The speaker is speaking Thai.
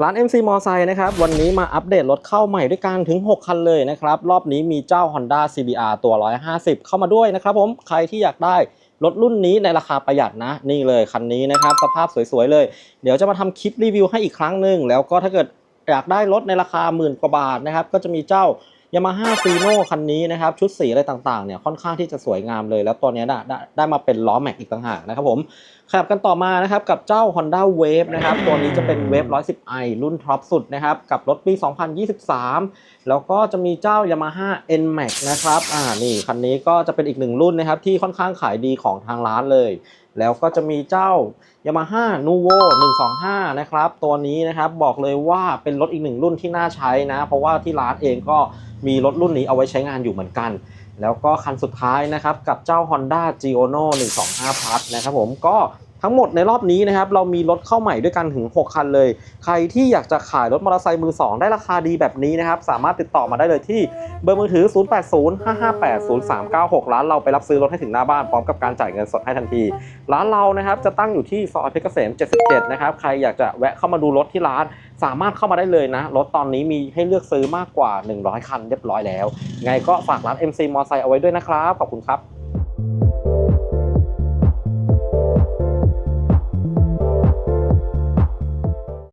ร้าน MC มอไซค์นะครับวันนี้มาอัปเดตรถเข้าใหม่ด้วยกันถึง 6 คันเลยนะครับ รอบนี้มีเจ้า Honda CBR ตัว 150 เข้ามาด้วยนะครับผมใครที่อยากได้รถรุ่นนี้ในราคาประหยัดนะ นี่เลยคันนี้นะครับ สภาพสวยๆเลย เดี๋ยวจะมาทำคลิปรีวิวให้อีกครั้งหนึ่งแล้วก็ถ้าเกิดอยากได้รถในราคาหมื่นกว่าบาทนะครับ ก็จะมีเจ้า Yamaha f i n o คันนี้นะครับชุดสีอะไรต่างๆเนี่ยค่อนข้างที่จะสวยงามเลย แล้วตัวนี้ได้ได้ได้มาเป็นล้อแม็กอีกต่างหากนะครับผมขับกันต่อมานะครับกับเจ้า Honda Wave นะครับตัวนี้จะเป็น Wave 110i รุ่นท็อปสุดนะครับกับรถปี 2023 แล้วก็จะมีเจ้า Yamaha NMAX นะครับอ่านี่คันนี้ก็จะเป็นอีกหนึ่งรุ่นนะครับที่ค่อนข้างขายดีของทางร้านเลยแล้วก็จะมีเจ้า Yamaha Nuvo 125 นะครับ ตัวนี้นะครับบอกเลยว่าเป็นรถอีกหนึ่งรุ่นที่น่าใช้นะ เพราะว่าที่ร้านเองก็มีรถรุ่นนี้เอาไว้ใช้งานอยู่เหมือนกัน แล้วก็คันสุดท้ายนะครับ กับเจ้า Honda Giono 125 Plus นะครับผมก็ ทั้งหมดในรอบนี้นะครับเรามีรถเข้าใหม่ด้วยกันถึง 6 คันเลย ใครที่อยากจะขายรถมอเตอร์ไซค์มือ 2 ได้ราคาดีแบบนี้นะครับ สามารถติดต่อมาได้เลยที่เบอร์มือถือ 0805580396 ร้านเราไปรับซื้อรถให้ถึงหน้าบ้านพร้อมกับการจ่ายเงินสดให้ทันที ร้านเรานะครับจะตั้งอยู่ที่ซอยเพชรเกษม 77 นะครับ ใครอยากจะแวะเข้ามาดูรถที่ร้าน สามารถเข้ามาได้เลยนะ รถตอนนี้มีให้เลือกซื้อมากกว่า 100 คันเรียบร้อยแล้ว ไงก็ฝากร้าน MC m o ไซค์เอาไว้ด้วยนะครับ ขอบคุณครับ